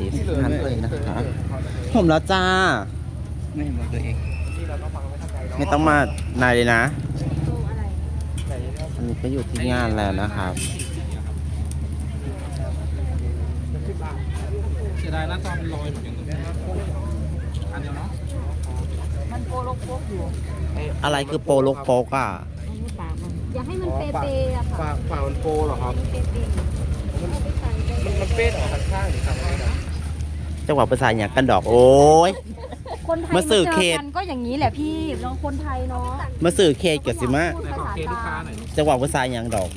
ดีทุกท่านเลยนะคะผมแล้วจ้า ไม่เห็นบอกตัวเอง ไม่ต้องมานายเลยนะ อันนี้ก็อยู่ที่งานแล้วนะครับเสียดายหน้าจอมันลอยเหมือนกันนะอันเดียวเนาะมันโกโลกโกกอยู่ อะไรคือโปโลกโปกอะอันนี้ปากอย่าให้มันเปเปอะค่ะฝาฝามันโปเหรอครับเปเปเปใส่ได้มันมันเป๊ะออกข้างๆหรือทำอะไรนะ จังหวะภาษาอย่างกันดอกโอ้ย คนไทยมาสื่อจเขตกันก็อย่างนี้แหละพี่เราคนไทยเนาะมาสื่อเคสกับสิมะพูดไหนภาขอษาเคสลูกค้าตาหน่อยจังหวะภาษาอย่างดอก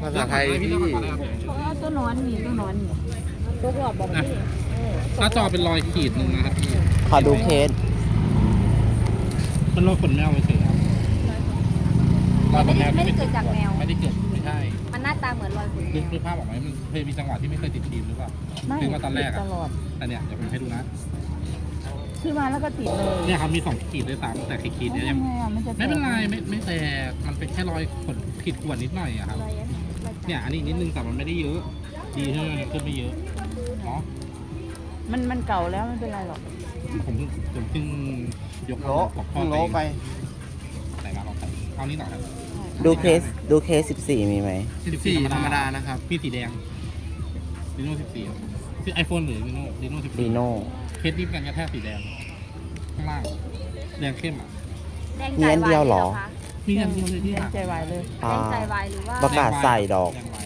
ภาษาไทยพี่เขาเอาตัวนอนนี่ตัวนอนนี่ตัวกรอบบอกพี่หน้าจอเป็นรอยขีดหนึ่งนะครับพี่ขอดูเคสมันรอยขนแมวเฉยๆครับรอยขไม่นแมได้วไม่ได้เกิดจากแมว ไม่ได้เกิดไม่ใช่มันหน้าตาเหมือนรอยขนแมนึกวนึกภาพออกไหมมันเคยมีจังหวะที่ไม่เคยติดทีมหรือเปล่าถึงว่าตอนแรกตอะลอด แต่เนี่ยเดี๋ยวผมให้ดูนะขึ้นมาแล้วก็ติดเลยเนี่ยครับมีสองขีดด้วยซ้ำแต่ขีดๆเนี่ยยังทำไงอะมันจะไม่เป็นไรไม่ไม่แต่มันเป็นแค่รอยขนขีดข่วนนิดหน่อยอะครับรอยอะรอยเนี่ยอันนี้นิดนึงแต่มันไม่ได้เยอะ ดีที่มันขึ้นไม่เยอะเนาะมันมันเก่าแล้วไม่เป็นไรหรอกผมเพิ่งผมเพิ่งยกโลกับพ่อโลไปใส่มาลองใส่เอานี่หน่อยครับดูเคสดูเคส14มีไหม14ธรรมดานะครับพี่สีแดงลีโน่ 14ที่ไอโฟนหรือลีโน่ลีโน่ดีโน่14เคสดิฟกันกระแทกสีแดงข้างล่างแดงเข้มอะแดงมีใจอันเดียวเหรอวายมีอันเดียวเลยที่แดงค่ะใจวายเลยอ่าแดงใจวายหรือว่าประกาศใส่ดอกแดงไว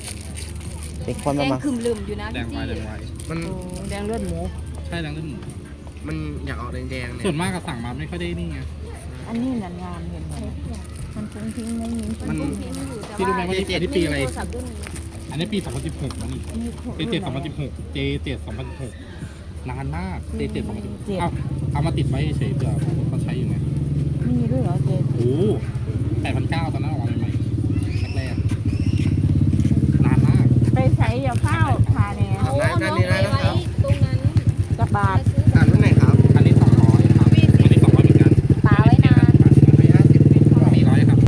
เป็นคนแดมางมาขึ้มลืมอยู่นะแดพี่งไวจี้แดงไวมันโอ้แดงเลือดหมูใช่แดงเลือดหมูมันอยากออกแดงๆเนี่ส่วยนมากก็สั่งมาไม่ค่อยได้นี่ไงอันนี้นันงามเห็นไหมมันฟุ้งทิ้งมุ้งมิ้งมันฟุ้งทิ้งอยู่แต่พี่รู้ไหมว่าว่านี่อันนี้ปีอะไร โทรศัพท์รุ่นนี้อันนี้ปี 2016นะนี่มีโทรเจเจ็ด2016เจเจ็ด2016นานมากเจเจ็ดเจ็ด2016เอาเอามาติดไว้เฉยๆเผื่อเขาใช้อยู่ไงมีด้วยเหรอเจโอ้แปดพันเก้าตอนนั้นออกมาใหม่ๆแรกๆนานมาก ไปใส่ยาข้าวทาเนี่ยทำได้ด้านนี้ได้นะครับกระบาดอ่านรุ่นไหนครับอันนี้สองร้อยครับ อันนี้สองร้อยเหมือนกันปาไว้นานร้อยห้าสิบสี่ร้อยครับ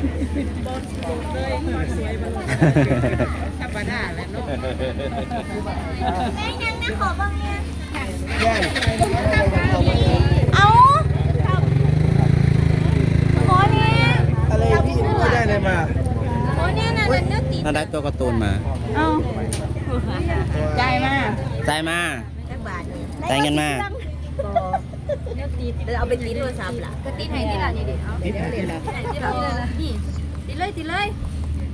เอาขอเนี่ย อะไรพี่ไม่ได้เลยมา ขอเนี่ยนะ เนื้อติดเราได้ตัวการ์ตูนมาเอาใจมากใจมาใจเงินมาเนื้อติดเอาไปติดโทรศัพท์ล่ะก็ติดไหนที่ล่ะนี่ดิเอาติดไหนที่ล่ะที่ล่ะนี่ติดเลยติดเลย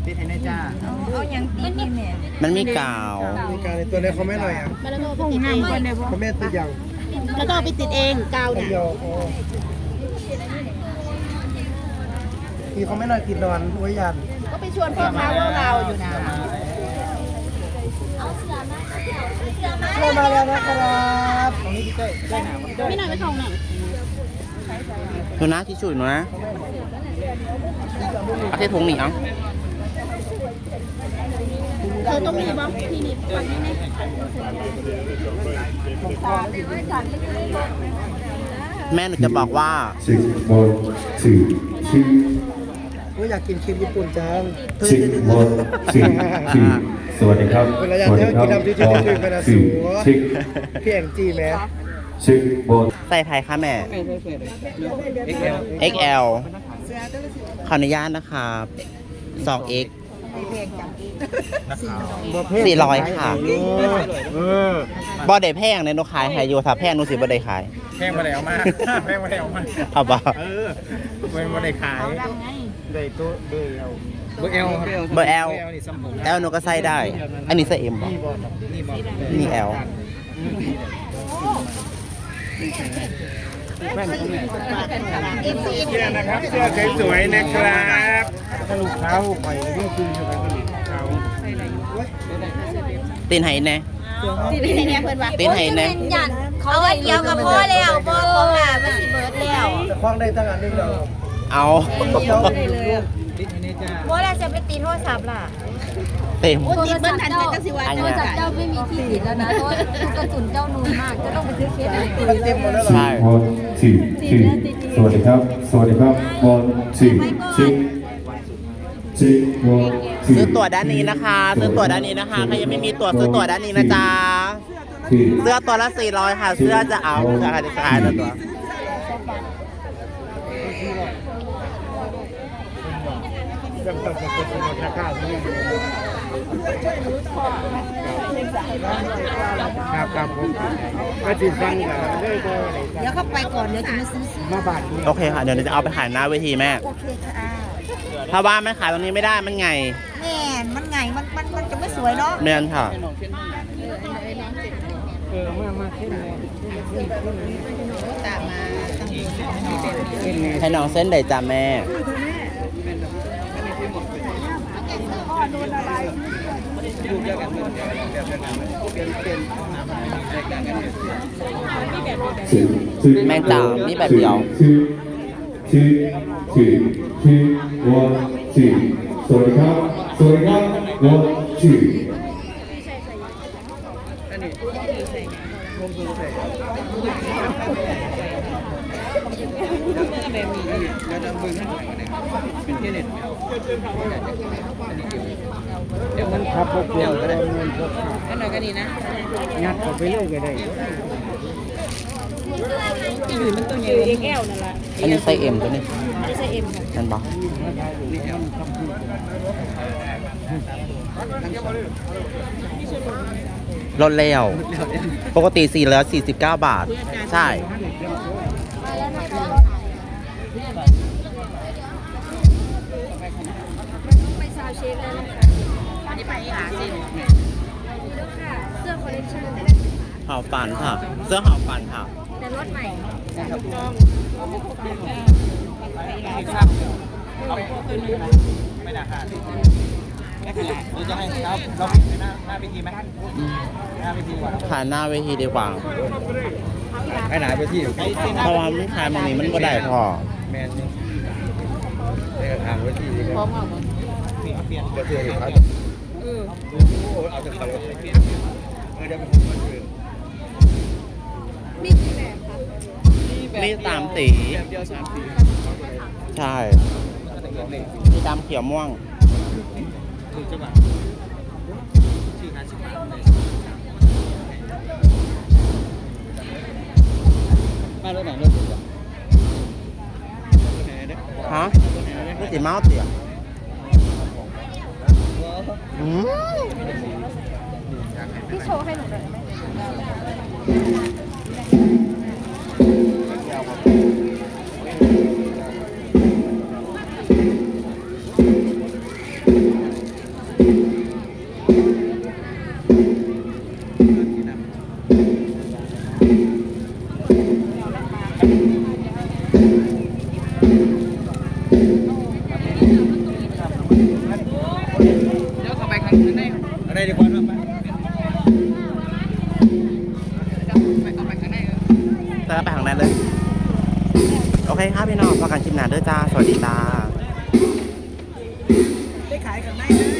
พี่ไทยนะจ้าเอาเอาอย่างติดนี่แม่มันมีกาวมีการในตัวนี้เขาไม่หน่อยอะมาแล้วก็ติดเองคนเดียวเขาไม่ติดอย่างแล้วก็เอาไปติดเองกาวคนเนี่ยเดียวอ๋อพี่เขาไม่หน่อยติดนอนไว้ยันก็ไป ชวนพ่อค้าว่าเราอยู่นะเข้ามาแล้วนะครับตรงนี้พี่เต้ได้หนาวไม่หน่อยไปทองหน่อยหนูนะที่ช่วยหนูนะเอาแค่ถุงนี่เอาเธอต้องมีบ้างที่นี่ฝั่งนี้ไหมแม่หนูจะบอกว่า six one two two โอ้ยอยากกินครีมญี่ปุ่นจัง six one two two สวัสดีครับเวลาอยากเที่ยวกินน้ำที่จะดื่มไปนะสู six พี่แองจี้แม่ six one ใส่ไผ่ค่ะแม่ XL ขออนุญาตนะครับ 2X 400ค่ะ เออ บอได้แพงในหนูขายให้อยู่ถ้าแพงหนูสิบ่ได้ขาย แพงมาแล้วมาแพงมาแล้วมาเอาบ่เออเป็นมาได้ขาย ได้ตัวเบอร์เอาเบอร์เอลครับเบอร์ L นี่ซัมผม L หนูก็ใส่ได้ อันนี้ใส่ M บ่นี่บอลนี่บอลนี่ L เนี่ยนะครับเสื้อสวยๆนะครับถ้าลูกค้าไปนี่คืออยู่กันก็ลูกค้าตีนไห้แน่ติดให้เนี่ยเพื่อนว่าตีนไห้แน่เขาอันเดียวกับพ่อแล้วพ่อของหลานมันสิเบิร์ดแล้วแต่คว้างได้ตั้งอันนึงแล้ว เอาเดี๋ยวพ่อแล้วจะไปตีโทรศัพท์ล่ะเต็มติดเบิ้ลทันใจก็สิว่าอันโทเนี้รยศัพท์เจ้าไม่มีที่ติดแล้วนะเพราะว่ากระสุนเจ้านูนมากจะต้องไปซื้อเคสอื่นมันเต็มหมดแล้วเหรอใช่ one two two สวัสดีครับ สวัสดีครับ one two two six one two ซื้อตั๋วด้านนี้นะคะ ซื้อตั๋วด้านนี้นะคะใครยังไม่มีตั๋วซื้อตั๋วด้านนี้นะจ๊ะ two เสื้อตัวละ400ค่ะ เสื้อจะเอาจะขายขายตัว ตัวครับครับผมก็ติดฟังกันเลยก็เดี๋ยวเข้าไปก่อนเดี๋ยวจะมาซื้อเสื้อมาบาดนี้โอเคค่ะ เดี๋ยวจะเอาไปขายหน้าเวทีแม่ โอเคค่ะถ้าว่าไม่ขายตรงนี้ไม่ได้มันไงแม่นมันไงมันมันมันจะไม่สวยเนาะเมียนค่ะเออมามาขึ้นเลยขึ้นขึ้นขึ้นให้น้องเส้นใดจ้าแม่ อยู่เดียวกันเลยแบบเป็นเป็นเป็นแตกต่างกันี่มีแบบเดียวถือถือถือถือวั เดี๋ยวมันขับพวกเดียวก็ได้เงินพวกอันหนก็ดีนะงัดเข้าไปเลยก็ได้อันนี้ไซเอ็มตัวนี้ไซเอ็มนั่นปะลดแล้วปกติ4แล้ว 49 บาท ใช่ ไปซาวเชฟได้เลยค่ะอันนี้ไปหาเส้นค่ะ เสื้อคอลเลคชันหาฝันค่ะ เสื้อหาฝันค่ะ แต่รถใหม่ขายหน้าเวทีดีกว่าไปไหนไปที่เพราะว่ามันขายมันนี้มันก็ได้พอแมน ไปกับทางไปที่พร้อมเอาเปลี่ยนเปลี่ยนครับเออเอาจากเขาเลยเปลี่ยนเออเดี๋ยวไปผมมาคืนมีสามสีเดียวสามปีใช่มีดำเขียวม่วงถูกจังหวะสี่ห้าสิบบาทมารถไหนรถถูกอะ ฮะนี่สีเมาส์เตี๋ยอืมพี่โชว์ให้หนูหน่อยได้ไหม อะไรดีกว่าไปไปทางนั้นเลย โอเคครับพี่น้องพอกันคลิปหน้าเด้อจ้า สวัสดีจ้าได้ขายกันได้เลย